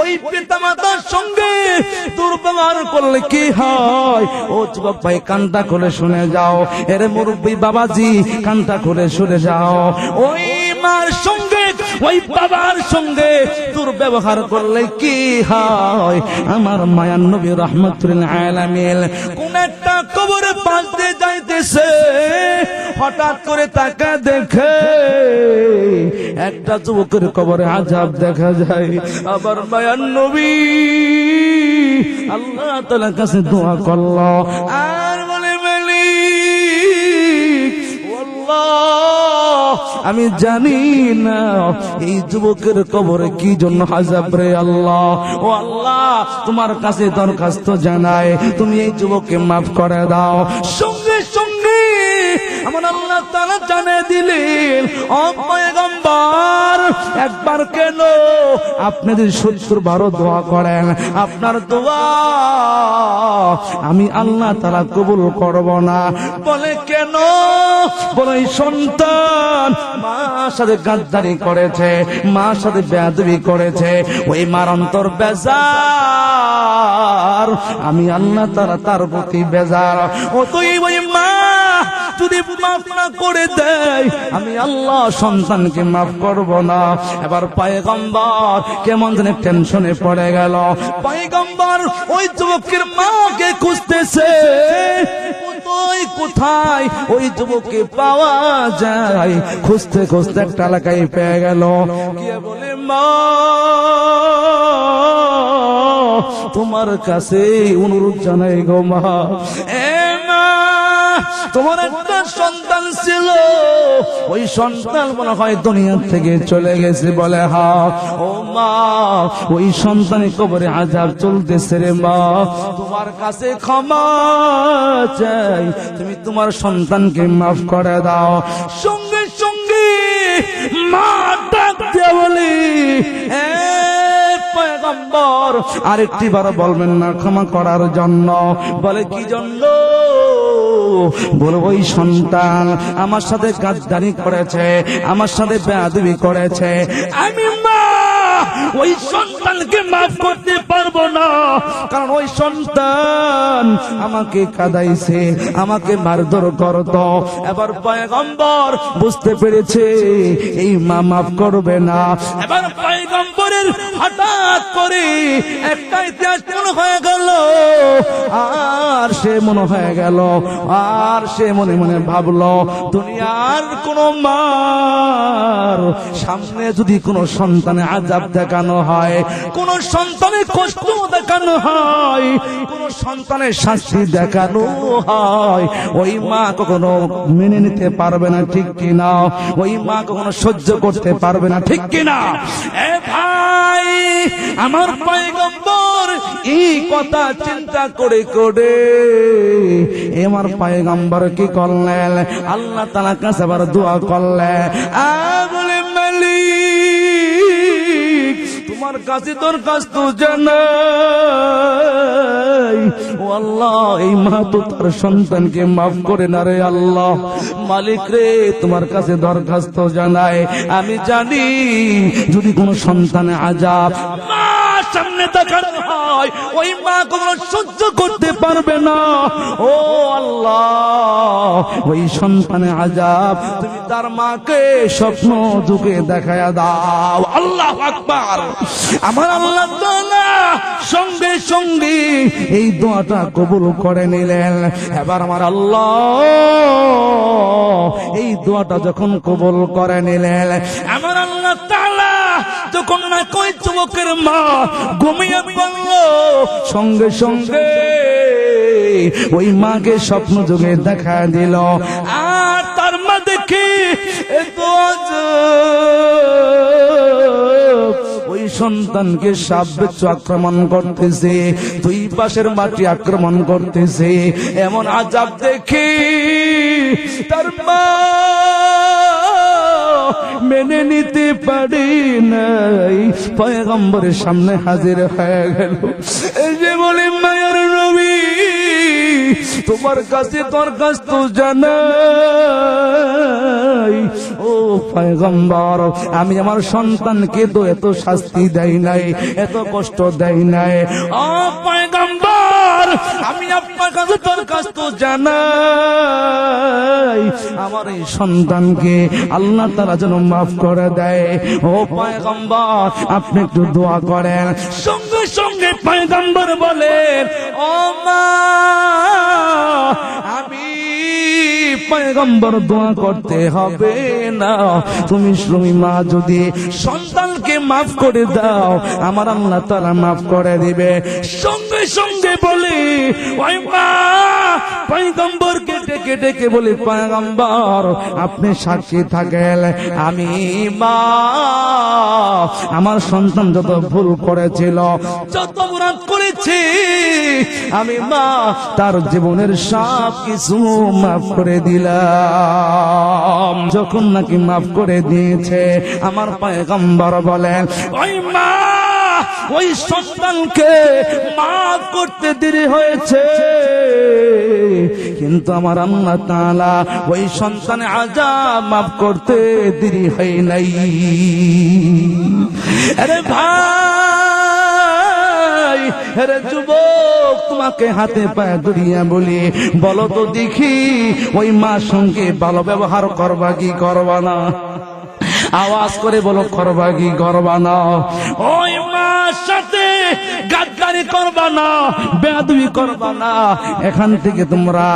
ওই পিতা মাতার সঙ্গে দুর্ব্যবহার করলে কি হয়? ও যুবক ভাই কান্তা করে শুনে যাও। এরে মুরব্বী বাবাজি কান্তা করে শুনে যাও। ওই মার সঙ্গে ওই বাবার সঙ্গে দুর্ব্যবহার করলে কি হয়? আমার মায়ান নবী রহমতুল আলামিন কোন একটা কবরে পাল্টে যাইতেছে, হঠাৎ করে তাকা দেখে একটা যুবকের কবরে আজাব দেখা যায়। আবার মায়ান নবী আল্লাহ তালার কাছে দোয়া করল আর আমি জানি না, এই যুবকের কবরে কি জন্য হাজাব রে আল্লাহ? ও আল্লাহ, তোমার কাছে দরখাস্ত জানায় তুমি এই যুবককে মাফ করে দাও। সঙ্গে সঙ্গে আমার আল্লাহ তারা জানে দিলেন, ও একবার কেন আপনি যদি সত্তর বারো দোয়া করেন? আপনার দোয়া আমি আল্লাহ তারা কবুল করব না। বলে, কেন? বলে সন্তান মার সাথে গাদ্দারি করেছে, মার সাথে বেয়াদবি করেছে। ওই মার অন্তর বেজার। আমি আল্লাহ তারা তার প্রতি বেজার। ও তুই ওই মা যদি মাফ না করে দেয়, আমি আল্লাহ সন্তানকে মাফ করব না। এবার পায়গম্বর কেমন যেন টেনশনে পড়ে গেল। পায়গম্বর ওই যুবকের মাকে খুঁজতেছে কোথায়? ওই যুবককে পাওয়া যায়। খুঁজতে খুঁজতে একটা এলাকায় পেয়ে গেল। কে বলে, মা, তোমার কাছে অনুরোধ জানাই গো মা। তোমার একটা সন্তান ছিল। ওই সন্তান মনে হয় দুনিয়া থেকে চলে গেছে বলে, হা, ও মা, ওই সন্তানের কবরে আজাব চলতেছে রে মা। তোমার কাছে ক্ষমা চাই। তুমি তোমার সন্তানকে মাফ করে দাও। সঙ্গে সঙ্গে মা ডাক দিয়ে বলি আরেকটি বার বলবেন না, ক্ষমা করার জন্য। বলে, কি জন্য? বলে সন্তান, আমার সাথে গাদ্দারি করেছে, আমার সাথে বেয়াদবি করেছে। আমি ওই সন্তানকে মাফ করতে পারব না, কারণ ওই সন্তান আমাকে কাদাইছে, আমাকে মারধর করত। এবার পয়গম্বর বুঝতে পেরেছে, এই মা মাফ করবে না। এবার পয়গম্বরের হঠাৎ করে একটা ইতিহাস হয়ে গেল? আর সে মনে হয়ে গেল, আর সে মনে মনে ভাবলো, দুনিয়ার কোন মার সামনে যদি কোন সন্তানে আজাব দেখানো হয়, কোন সন্তানের কষ্ট দেখানো হয়, কোন সন্তানের শাস্তি দেখানো হয়, ওই মা কখনো মেনে নিতে পারবে না, ঠিক কিনা? ওই মা কখনো সহ্য করতে পারবে না, ঠিক কিনা? এ ভাই, আমার পায়গম্বর এই কথা চিন্তা করে করে? এমার পায়ে গাম্বার কি করলেন? আল্লাহ তালা কাছে আবার দোয়া করলেন। আ তোমার কাছে দরখাস্ত জানাই ও আল্লাহ, এই মা তো তার সন্তানকে মাফ করে না রে আল্লাহ। মালিক রে, তোমার কাছে দরখাস্ত আমি জানি, যদি কোনো সন্তানে আজাব সামনে দেখানো হয়, ওই মা কখনো সহ্য করতে পারবে না। ও আল্লাহ, ওই সন্তানে আজাব তুমি তার মাকে স্বপ্ন যুগে দেখায়া দাও। আল্লাহ আকবার। আমার আল্লাহ সঙ্গে সঙ্গে এই দোয়াটা কবুল করে নিলেন। এবার আমার আল্লাহ এই দোয়াটা যখন কবুল করে নিলেন, আমার আল্লাহ তাআলা যখন না কই যুবকের মা ঘুমিয়ে পড়ল, সঙ্গে সঙ্গে ওই মাকে স্বপ্ন যুগে দেখা দিল। আর তার মা দেখে সন্তানকে সাপ আক্রমণ করতেছে, দুই পাশের মাটি আক্রমণ করতেছে। এমন আজাব দেখে তার মা মেনে নিতে পারি নাই। পয়গম্বরের সামনে হাজির হয়ে গেল। এই যে বলে, মায়ের নবী, তোমার কাছে দরখাস্ত জানাই পয়গম্বর, আমি আমার সন্তানকে তো এত শাস্তি দেই নাই, এত কষ্ট দেই নাই। ও পয়গম্বর, আমি আপনার কাছে তোর কাছ তো জানাই। আমার এই সন্তানকে আল্লাহ তারা যেন মাফ করে দেয়। ও পয়গম্বর, আপনি একটু দোয়া করেন। সঙ্গে সঙ্গে পয়গম্বর বলেন, ও মা পয়গম্বর দোয়া করতে হবে না। তুমি তুমি মা যদি সন্তানকে মাফ করে দাও, আমার আল্লাহ তারা মাফ করে দিবে। সঙ্গে সঙ্গে বলে, ওই মা, পয়গম্বরকে ডেকে ডেকে বলে আপনি সাক্ষী থাকেন, আমি মা। আমার সন্তান যত ভুল করেছিল, যত অপরাধ করেছে আমি মা তার জীবনের সব কিছু মাফ করে দিলাম। যখন নাকি মাফ করে দিয়েছে, আমার পয়গম্বর বলেন, ওই মা, ওই সন্তানকে মাফ করতে দেরি হয়েছে। কিন্তু আমার আল্লাহ তালা ওই সন্তানে আজাব মাফ করতে দেরি হয় নাই। আরে ভাই! আরে যুবক, তোমাকে হাতে পায়ে বলি, বলো তো দেখি, ওই সঙ্গে ভালো ব্যবহার করবা কি করবা না? আওয়াজ করে বলো, করবা কি করবা না? ওই সাথে করবা না, বেয়াদবি করবা না। এখান থেকে তোমরা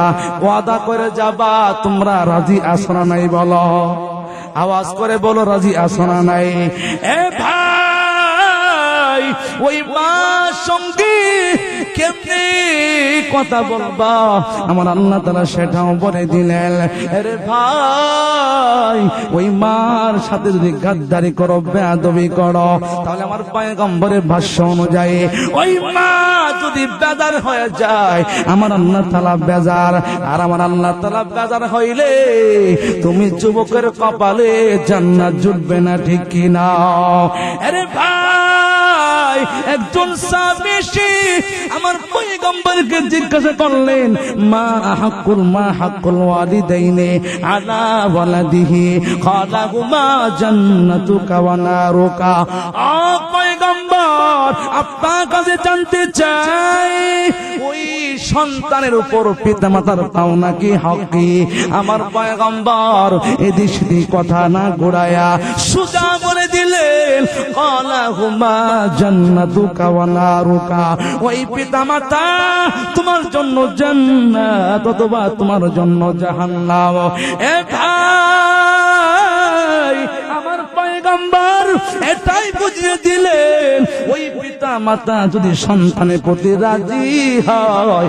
ওয়াদা করে যাবা, তোমরা রাজি আসনা নাই বলো? আওয়াজ করে বলো, রাজি আসনা নাই? এ ভাই! ওই মা সঙ্গে কেমনে কথা বলবা? আমার আল্লাহ তালা সেটাও বলে দিলেন, আরে ভাই, ওই মার সাথে যদি গাদ্দারি করো, বেয়াদবি করো, তাহলে আমার পায়গম্বরের ভাষ্য অনুযায়ী ওই মা যদি বেজার হয়ে যায়, আমার আল্লাহ তালা বেজার। আর আমার আল্লাহ তালা বেজার হইলে তুমি যুবকের কপালে জান্নাত জুটবে না, ঠিক কিনা? আরে ভাই একজন সাবেশি আমার পয়গম্বরকে জিজ্ঞাসা করলেন, মা হাক্কুল মা হাক্কুল ওয়ালিদাইনে আলা ওয়ালাদিহি? ক্বালা হুমা জান্নাতুকা ওয়া নারুকা? আ আপনার কাছে জানতে চাই। ওই সন্তানের উপর পিতামাতার পাওনা কি হক আমার পয়গম্বর, এদিক কথা না ঘোরায়া সুজা বলে দিলেন ওয়া নারুকা ওই পিতামাতা, তোমার জন্য তোমার জন্য জাহান্নাম। এ এটাই বুঝিয়ে দিলেন ওই পিতা মাতা যদি সন্তানের প্রতি রাজি হয়।